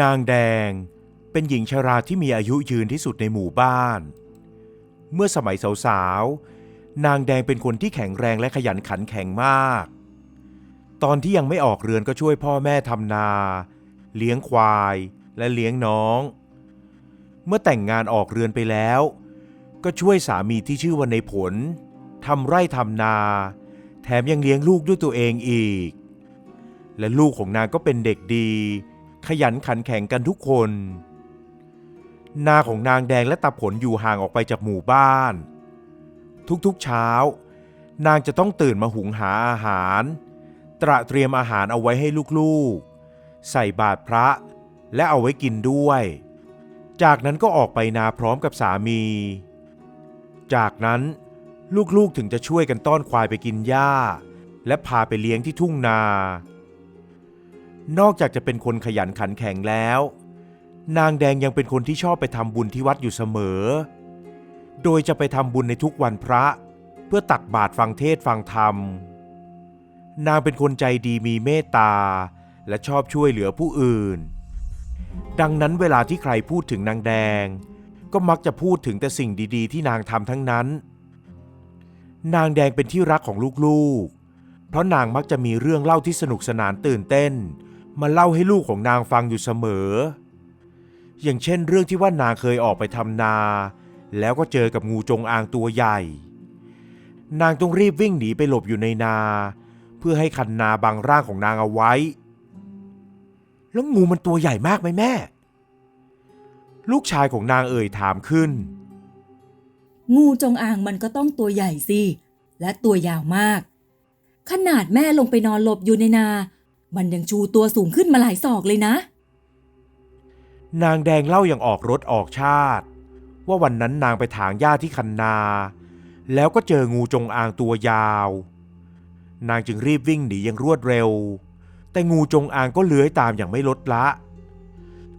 นางแดง เป็นหญิงชราที่มีอายุยืนที่สุดในหมู่บ้าน เมื่อสมัยสาวๆ นางแดงเป็นคนที่แข็งแรงและขยันขันแข็งมาก ตอนที่ยังไม่ออกเรือนก็ช่วยพ่อแม่ทำนา เลี้ยงควายและเลี้ยงน้อง เมื่อแต่งงานออกเรือนไปแล้ว ก็ช่วยสามีที่ชื่อว่าในผลทำไร่ทำนา แถมยังเลี้ยงลูกด้วยตัวเองอีก และลูกของนางก็เป็นเด็กดี ขยันขันแข็งกันทุกคน นาของนางแดงและตาผลอยู่ห่างออกไปจากหมู่บ้าน ทุกๆเช้า นางจะต้องตื่นมาหุงหาอาหาร ตระเตรียมอาหารเอาไว้ให้ลูกๆ ใส่บาตรพระและเอาไว้กินด้วย จากนั้นก็ออกไปนาพร้อมกับสามี จากนั้นลูกๆถึงจะช่วยกันต้อนควายไปกินหญ้า และพาไปเลี้ยงที่ทุ่งนา นอกจากจะเป็นคนขยันขันแข็งแล้ว นางแดงยังเป็นคนที่ชอบไปทำบุญที่วัดอยู่เสมอ โดยจะไปทำบุญในทุกวันพระ เพื่อตักบาตรฟังเทศฟังธรรม นางเป็นคนใจดีมีเมตตา และชอบช่วยเหลือผู้อื่น ดังนั้นเวลาที่ใครพูดถึงนางแดง ก็มักจะพูดถึงแต่สิ่งดีๆ ที่นางทำทั้งนั้น นางแดงเป็นที่รักของลูกๆเพราะนางมักจะมีเรื่องเล่าที่สนุกสนานตื่นเต้น มาเล่าให้ลูกของนางฟังอยู่เสมอ อย่างเช่นเรื่องที่ว่านางเคยออกไปทำนา แล้วก็เจอกับงูจงอางตัวใหญ่ นางต้องรีบวิ่งหนีไปหลบอยู่ในนา เพื่อให้คันนาบังร่างของนางเอาไว้ แล้วงูมันตัวใหญ่มากไหมแม่ ลูกชายของนางเอ่ยถามขึ้น งูจงอางมันก็ต้องตัวใหญ่สิ และตัวยาวมาก ขนาดแม่ลงไปนอนหลบอยู่ในนา มันยังชูตัวสูงขึ้นมาหลายศอกเลยนะ นางแดงเล่าอย่างออกรถออกชาติ ว่าวันนั้นนางไปถางหญ้าที่คันนา แล้วก็เจองูจงอางตัวยาว นางจึงรีบวิ่งหนีอย่างรวดเร็ว แต่งูจงอางก็เลื้อยตามอย่างไม่ลดละ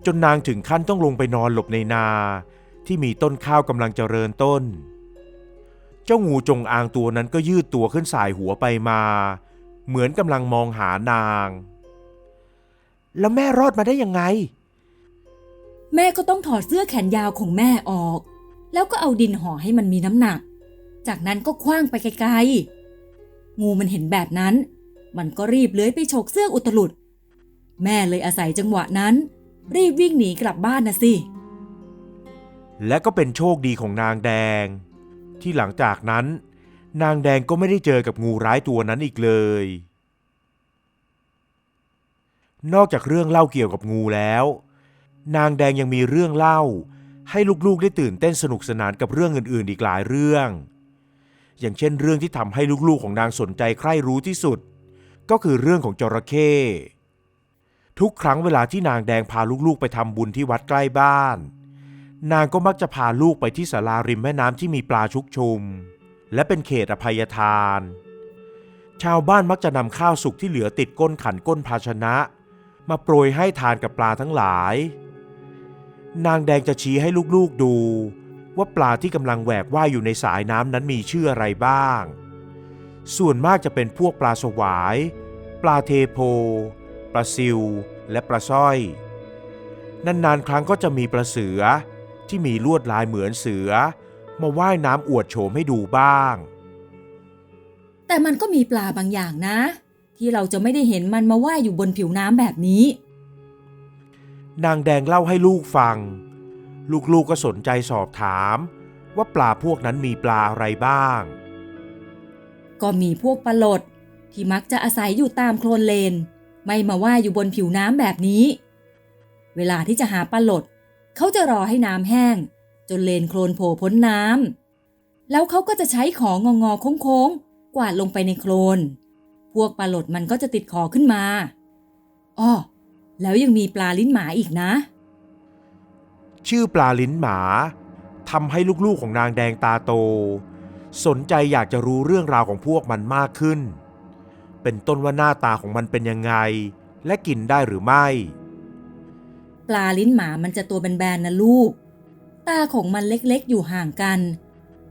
จนนางถึงขั้นต้องลงไปนอนหลบในนา ที่มีต้นข้าวกำลังเจริญต้น เจ้างูจงอางตัวนั้นก็ยืดตัวขึ้นสายหัวไปมา เหมือนกำลังมองหานาง แล้วแม่รอดมาได้ยังไง แม่ก็ต้องถอดเสื้อแขนยาวของแม่ออก แล้วก็เอาดินห่อให้มันมีน้ำหนัก จากนั้นก็คว้างไปไกลๆ งูมันเห็นแบบนั้น มันก็รีบเลื้อยไปฉกเสื้ออุตลุด แม่เลยอาศัยจังหวะนั้น รีบวิ่งหนีกลับบ้านนะสิและก็เป็นโชคดีของนางแดง ที่หลังจากนั้น นางแดงก็ไม่ได้เจอกับงูร้ายตัวนั้นอีกเลย นอกจากเรื่องเล่าเกี่ยวกับงูแล้ว นางแดงยังมีเรื่องเล่า ให้ลูกๆได้ตื่นเต้นสนุกสนานกับเรื่องอื่น ๆ อีกหลายเรื่อง อย่างเช่นเรื่องที่ทำให้ลูกๆของนางสนใจใคร่รู้ที่สุด ก็คือเรื่องของจระเข้ทุกครั้งเวลาที่นางแดงพาลูกๆไปทำบุญที่วัดใกล้บ้าน นางก็มักจะพาลูกไปที่ศาลาริมแม่น้ำที่มีปลาชุกชุม และเป็นเขตอภัยทาน ชาวบ้านมักจะนำข้าวสุกที่เหลือติดก้นขันก้นภาชนะ มาโปรยให้ทานกับปลาทั้งหลาย นางแดงจะชี้ให้ลูกๆดู ว่าปลาที่กำลังแหวกว่ายอยู่ในสายน้ำนั้นมีชื่ออะไรบ้าง ส่วนมากจะเป็นพวกปลาสวาย ปลาเทโพ ปลาซิว และปลาสร้อย นานๆ ครั้งก็จะมีปลาเสือที่มีลวดลายเหมือนเสือ มาว่ายน้ำอวดโฉมให้ดูบ้าง แต่มันก็มีปลาบางอย่างนะ ที่เราจะไม่ได้เห็นมันมาว่ายอยู่บนผิวน้ำแบบนี้ นางแดงเล่าให้ลูกฟัง ลูกๆก็สนใจสอบถาม ว่าปลาพวกนั้นมีปลาอะไรบ้าง ก็มีพวกปลาหลดที่มักจะอาศัยอยู่ตามโคลนเลน ไม่มาว่ายอยู่บนผิวน้ำแบบนี้ เวลาที่จะหาปลาหลด เขาจะรอให้น้ำแห้ง จนเลนโคลนโผล่พ้นน้ำแล้วเขาก็จะใช้ของงองอๆโค้งๆ กวาดลงไปในโคลน พวกปลาหลดมันก็จะติดคอขึ้นมาอ้อแล้วยังมีปลาลิ้นหมาอีกนะ ชื่อปลาลิ้นหมาทำให้ลูกๆของนางแดงตาโต สนใจอยากจะรู้เรื่องราวของพวกมันมากขึ้น เป็นต้นว่าหน้าตาของมันเป็นยังไง และกินได้หรือไม่ ปลาลิ้นหมามันจะตัวแบนๆนะลูกตาของมันเล็กๆ อยู่ห่างกัน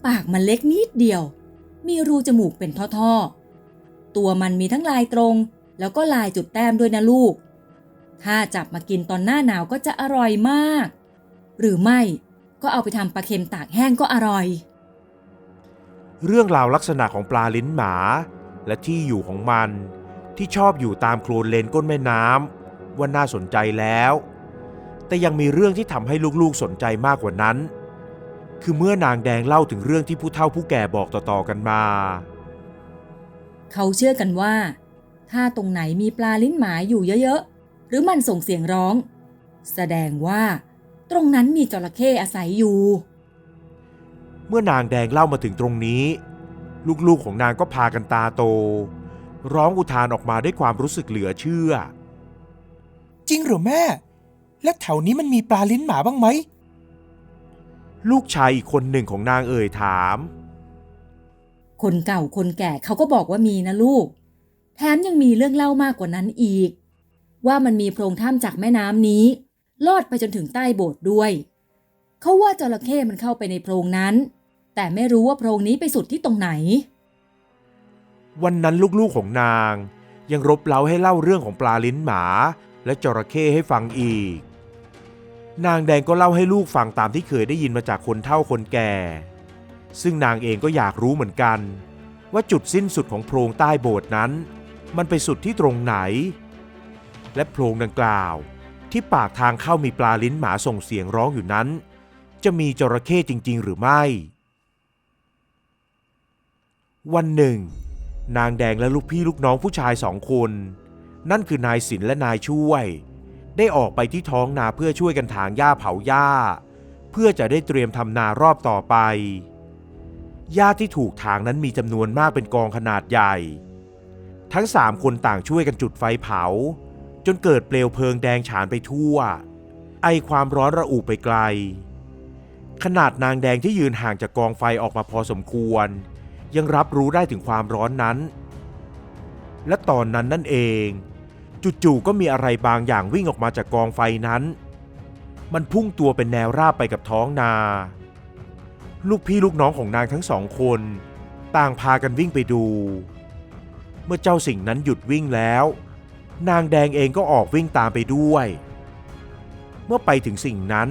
ปากมันเล็กนิดเดียว มีรูจมูกเป็นท่อๆ ตัวมันมีทั้งลายตรง แล้วก็ลายจุดแต้มด้วยนะลูก ถ้าจับมากินตอนหน้าหนาวก็จะอร่อยมาก หรือไม่ก็เอาไปทำปลาเค็มตากแห้งก็อร่อย เรื่องราวลักษณะของปลาลิ้นหมา และที่อยู่ของมันที่ชอบอยู่ตามโคลนเลนก้นแม่น้ำว่าน่าสนใจแล้ว แต่ยังมีเรื่องที่ทำให้ลูกๆสนใจมากกว่านั้น คือเมื่อนางแดงเล่าถึงเรื่องที่ผู้เฒ่าผู้แก่บอกต่อๆกันมา เขาเชื่อกันว่า ถ้าตรงไหนมีปลาลิ้นหมาอยู่เยอะๆ หรือมันส่งเสียงร้อง แสดงว่าตรงนั้นมีจระเข้อาศัยอยู่ เมื่อนางแดงเล่ามาถึงตรงนี้ ลูกๆของนางก็พากันตาโต ร้องอุทานออกมาด้วยความรู้สึกเหลือเชื่อ จริงเหรอแม่ และแถวนี้มันมีปลาลิ้นหมาบ้างไหม ลูกชายอีกคนหนึ่งของนางเอ่ยถาม คนเก่าคนแก่เขาก็บอกว่ามีนะลูก แถมยังมีเรื่องเล่ามากกว่านั้นอีก ว่ามันมีโพรงถ้ำจากแม่น้ำนี้ ลอดไปจนถึงใต้โบสถ์ด้วย เขาว่าจระเข้มันเข้าไปในโพรงนั้น แต่ไม่รู้ว่าโพรงนี้ไปสุดที่ตรงไหน วันนั้นลูกๆของนางยังรบเร้าให้เล่าเรื่องของปลาลิ้นหมา และจระเข้ให้ฟังอีก นางแดงก็เล่าให้ลูกฟังตามที่เคยได้ยินมาจากคนเฒ่าคนแก่ ซึ่งนางเองก็อยากรู้เหมือนกัน ว่าจุดสิ้นสุดของโพรงใต้โบสถ์นั้น มันไปสุดที่ตรงไหน และโพรงดังกล่าว ที่ปากทางเข้ามีปลาลิ้นหมาส่งเสียงร้องอยู่นั้น จะมีจระเข้จริง ๆ หรือไม่ วันหนึ่ง นางแดงและลูกพี่ลูกน้องผู้ชายสองคน นั่นคือนายศิลและนายช่วย ได้ออกไปที่ท้องนาเพื่อช่วยกันถางหญ้าเผาหญ้า เพื่อจะได้เตรียมทำนารอบต่อไปหญ้าที่ถูกถางนั้นมีจำนวนมากเป็นกองขนาดใหญ่ ทั้งสามคนต่างช่วยกันจุดไฟเผา จนเกิดเปลวเพลิงแดงฉานไปทั่ว ไอความร้อนระอุไปไกล ขนาดนางแดงที่ยืนห่างจากกองไฟออกมาพอสมควร ยังรับรู้ได้ถึงความร้อนนั้น และตอนนั้นนั่นเอง จู่ๆก็มีอะไรบางอย่างวิ่งออกมาจากกองไฟนั้น มันพุ่งตัวเป็นแนวราบไปกับท้องนา ลูกพี่ลูกน้องของนางทั้งสองคน ต่างพากันวิ่งไปดู เมื่อเจ้าสิ่งนั้นหยุดวิ่งแล้ว นางแดงเองก็ออกวิ่งตามไปด้วย เมื่อไปถึงสิ่งนั้น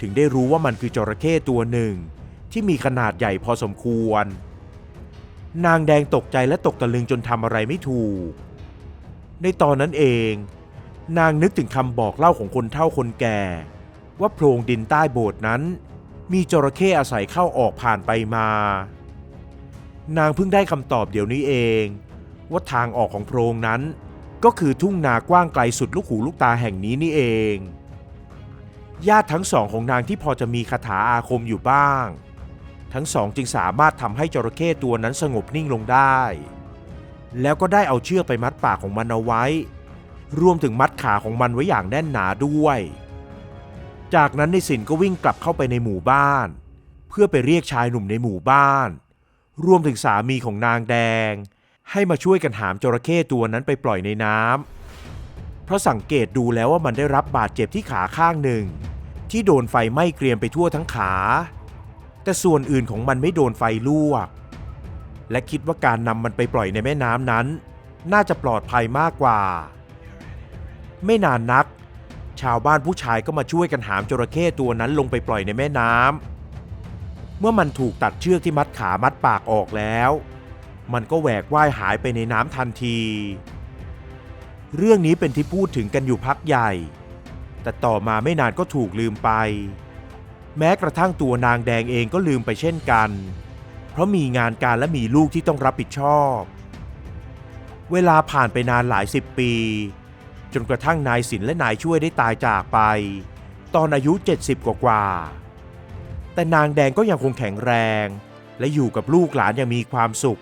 ถึงได้รู้ว่ามันคือจระเข้ตัวหนึ่งที่มีขนาดใหญ่พอสมควร นางแดงตกใจและตกตะลึงจนทำอะไรไม่ถูก ในตอนนั้นเอง นางนึกถึงคำบอกเล่าของคนเฒ่าคนแก่ ว่าโพรงดินใต้โบสถ์นั้น มีจระเข้อาศัยเข้าออกผ่านไปมา นางเพิ่งได้คำตอบเดี๋ยวนี้เอง ว่าทางออกของโพรงนั้น ก็คือทุ่งนากว้างไกลสุดลูกหูลูกตาแห่งนี้นี่เอง ญาติทั้งสองของนางที่พอจะมีคาถาอาคมอยู่บ้าง ทั้งสองจึงสามารถทำให้จระเข้ตัวนั้นสงบนิ่งลงได้ แล้วก็ได้เอาเชือกไปมัดปากของมันเอาไว้ รวมถึงมัดขาของมันไว้อย่างแน่นหนาด้วย จากนั้นในสินก็วิ่งกลับเข้าไปในหมู่บ้าน เพื่อไปเรียกชายหนุ่มในหมู่บ้าน รวมถึงสามีของนางแดง ให้มาช่วยกันหามจระเข้ตัวนั้นไปปล่อยในน้ำเพราะสังเกตดูแล้วว่ามันได้รับบาดเจ็บที่ขาข้างหนึ่ง ที่โดนไฟไหม้เกรียมไปทั่วทั้งขา แต่ส่วนอื่นของมันไม่โดนไฟลวก และคิดว่าการนำมันไปปล่อยในแม่น้ำนั้น น่าจะปลอดภัยมากกว่า ไม่นานนัก ชาวบ้านผู้ชายก็มาช่วยกันหามจระเข้ตัวนั้นลงไปปล่อยในแม่น้ำเมื่อมันถูกตัดเชือกที่มัดขามัดปากออกแล้ว มันก็แหวกว่ายหายไปในน้ำทันที เรื่องนี้เป็นที่พูดถึงกันอยู่พักใหญ่ แต่ต่อมาไม่นานก็ถูกลืมไป แม้กระทั่งตัวนางแดงเองก็ลืมไปเช่นกัน เพราะมีงานการและมีลูกที่ต้องรับผิดชอบ เวลาผ่านไปนานหลายสิบปี จนกระทั่งนายศิลและนายช่วยได้ตายจากไป ตอนอายุ 70 กว่ากว่าๆแต่นางแดงก็ยังคงแข็งแรง และอยู่กับลูกหลานอย่างมีความสุข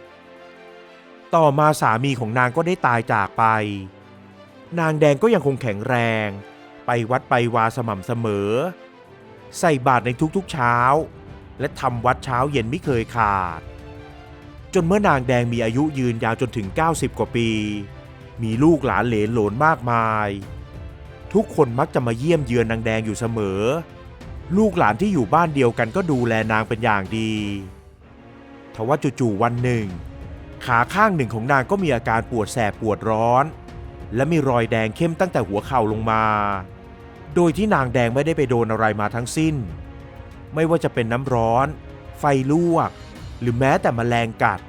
ต่อมาสามีของนางก็ได้ตายจากไป นางแดงก็ยังคงแข็งแรง ไปวัดไปวาสม่ำเสมอ ใส่บาตรในทุกๆเช้า และทำวัดเช้าเย็นไม่เคยขาด จนเมื่อนางแดงมีอายุยืนยาวจนถึง 90 กว่าปี มีลูกหลานเหลนหลนมากมาย ทุกคนมักจะมาเยี่ยมเยือนนางแดงอยู่เสมอ ลูกหลานที่อยู่บ้านเดียวกันก็ดูแลนางเป็นอย่างดีทว่าจู่ๆวันหนึ่ง ขาข้างหนึ่งของนางก็มีอาการปวดแสบปวดร้อน และมีรอยแดงเข้มตั้งแต่หัวเข่าลงมา โดยที่นางแดงไม่ได้ไปโดนอะไรมาทั้งสิ้น ไม่ว่าจะเป็นน้ำร้อน ไฟลวก หรือแม้แต่แมลงกัด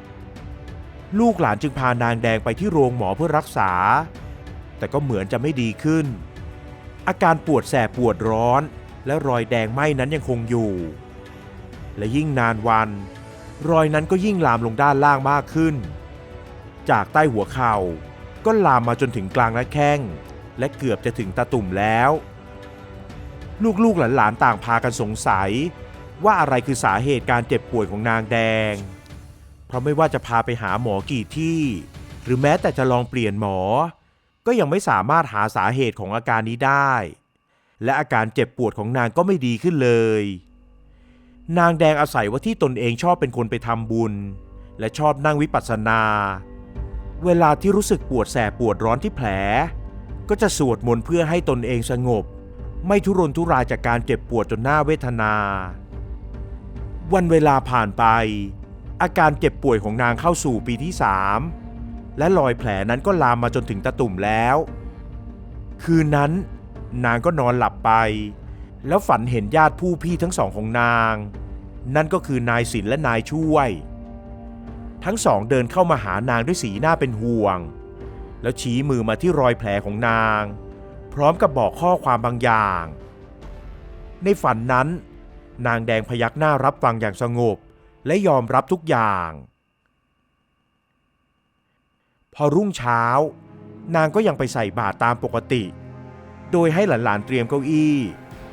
ลูกหลานจึงพานางแดงไปที่โรงหมอเพื่อรักษา แต่ก็เหมือนจะไม่ดีขึ้น อาการปวดแสบปวดร้อน และรอยแดงไหม้นั้นยังคงอยู่ และยิ่งนานวัน รอยนั้นก็ยิ่งลามลงด้านล่างมากขึ้น จากใต้หัวเข่าก็ลามมาจนถึงกลางหน้าแข้ง และเกือบจะถึงตาตุ่มแล้ว ลูกๆหลานๆต่างพากันสงสัย ว่าอะไรคือสาเหตุการเจ็บป่วยของนางแดง เพราะไม่ว่าจะพาไปหาหมอกี่ที่ หรือแม้แต่จะลองเปลี่ยนหมอ ก็ยังไม่สามารถหาสาเหตุของอาการนี้ได้ และอาการเจ็บปวดของนางก็ไม่ดีขึ้นเลย นางแดงอาศัยว่าที่ตนเองชอบเป็นคนไปทำบุญ และชอบนั่งวิปัสสนา เวลาที่รู้สึกปวดแสบปวดร้อนที่แผล ก็จะสวดมนต์เพื่อให้ตนเองสงบ ไม่ทุรนทุรายจากการเจ็บปวดจนหน่าเวทนา วันเวลาผ่านไป อาการเจ็บป่วยของนางเข้าสู่ปีที่สามและรอยแผลนั้นก็ลามมาจนถึงตะตุ่มแล้ว คืนนั้น นางก็นอนหลับไป แล้วฝันเห็นญาติผู้พี่ทั้งสองของนาง นั่นก็คือนายศิลและนายช่วย ทั้งสองเดินเข้ามาหานางด้วยสีหน้าเป็นห่วง แล้วชี้มือมาที่รอยแผลของนาง พร้อมกับบอกข้อความบางอย่าง ในฝันนั้น นางแดงพยักหน้ารับฟังอย่างสงบ และยอมรับทุกอย่าง พอรุ่งเช้า นางก็ยังไปใส่บาตรตามปกติ โดยให้หลานๆเตรียมเก้าอี้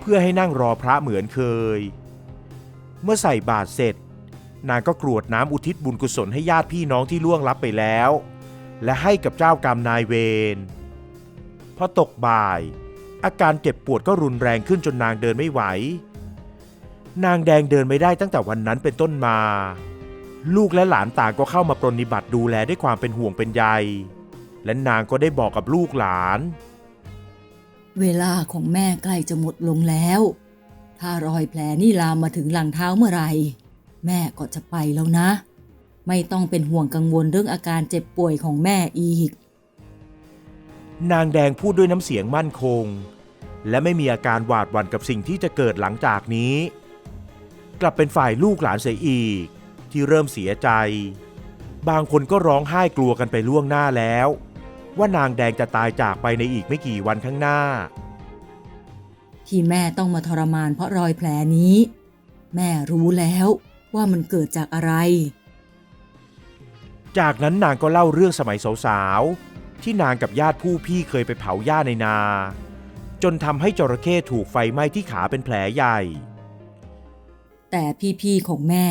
เพื่อให้นั่งรอพระเหมือนเคย เมื่อใส่บาตรเสร็จ นางก็กรวดน้ำอุทิศบุญกุศลให้ญาติพี่น้องที่ล่วงลับไปแล้ว และให้กับเจ้ากรรมนายเวร อตกบ่าย อาการเจ็บปวดก็รุนแรงขึ้นจนนางเดินไม่ไหว นางแดงเดินไม่ได้ตั้งแต่วันนั้นเป็นต้นมา ลูกและหลานต่างก็เข้ามาปรนนิบัติดูแลด้วยความเป็นห่วงเป็นใย และนางก็ได้บอกกับลูกหลาน เวลาของแม่ใกล้จะหมดลงแล้ว ถ้ารอยแผลนี่ลามมาถึงหลังเท้าเมื่อไหร่ แม่ก็จะไปแล้วนะ ไม่ต้องเป็นห่วงกังวลเรื่องอาการเจ็บป่วยของแม่อีก นางแดงพูดด้วยน้ำเสียงมั่นคง และไม่มีอาการหวาดหวั่นกับสิ่งที่จะเกิดหลังจากนี้ กลับเป็นฝ่ายลูกหลานเสียอีก ที่เริ่มเสียใจ บางคนก็ร้องไห้กลัวกันไปล่วงหน้าแล้ว ว่านางแดงจะตายจากไปในอีกไม่กี่วันข้างหน้า ที่แม่ต้องมาทรมานเพราะรอยแผลนี้ แม่รู้แล้วว่ามันเกิดจากอะไร จากนั้นนางก็เล่าเรื่องสมัยสาวๆ ที่นางกับญาติผู้พี่เคยไปเผาหญ้าในนา จนทำให้จระเข้ถูกไฟไหม้ที่ขาเป็นแผลใหญ่ แต่พี่ๆของแม่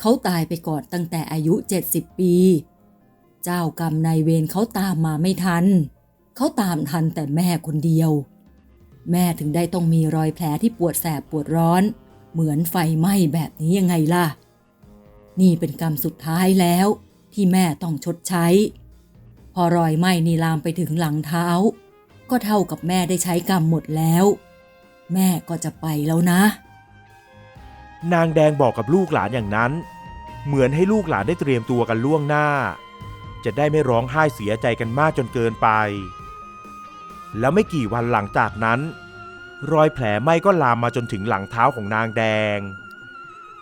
เขาตายไปก่อนตั้งแต่อายุ 70 ปี เจ้ากรรมนายเวรเขาตามมาไม่ทัน เขาตามทันแต่แม่คนเดียว แม่ถึงได้ต้องมีรอยแผลที่ปวดแสบปวดร้อน เหมือนไฟไหม้แบบนี้ยังไงล่ะ นี่เป็นกรรมสุดท้ายแล้ว ที่แม่ต้องชดใช้ พอรอยไหม้นี่ลามไปถึงหลังเท้า ก็เท่ากับแม่ได้ใช้กรรมหมดแล้ว แม่ก็จะไปแล้วนะ นางแดงบอกกับลูกหลานอย่างนั้น เหมือนให้ลูกหลานได้เตรียมตัวกันล่วงหน้า จะได้ไม่ร้องไห้เสียใจกันมากจนเกินไป แล้วไม่กี่วันหลังจากนั้น รอยแผลไหม้ก็ลามมาจนถึงหลังเท้าของนางแดง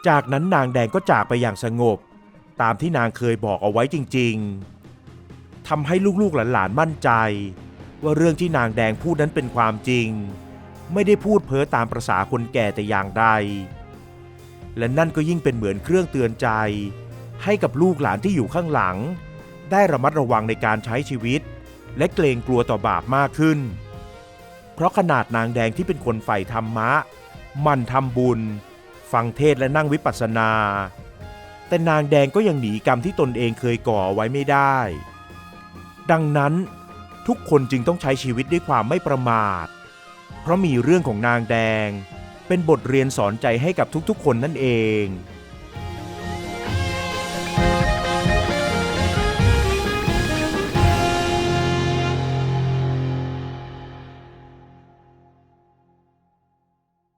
จากนั้นนางแดงก็จากไปอย่างสงบ ตามที่นางเคยบอกเอาไว้จริง ๆ ทำให้ลูกๆหลานๆมั่นใจ ว่าเรื่องที่นางแดงพูดนั้นเป็นความจริง ไม่ได้พูดเพ้อตามประษาคนแก่แต่อย่างใด และนั่นก็ยิ่งเป็นเหมือนเครื่องเตือนใจ ให้กับลูกหลานที่อยู่ข้างหลัง ได้ระมัดระวังในการใช้ชีวิต และเกรงกลัวต่อบาปมากขึ้น เพราะขนาดนางแดงที่เป็นคนใฝ่ธรรมะ มันทำบุญ ฟังเทศและนั่งวิปัสสนา แต่นางแดงก็ยังหนีกรรมที่ตนเองเคยก่อไว้ไม่ได้ ดังนั้นทุกคนจึงต้องใช้ชีวิตด้วยความไม่ประมาท เพราะมีเรื่องของนางแดง เป็นบทเรียนสอนใจให้กับทุกๆ คนนั่นเอง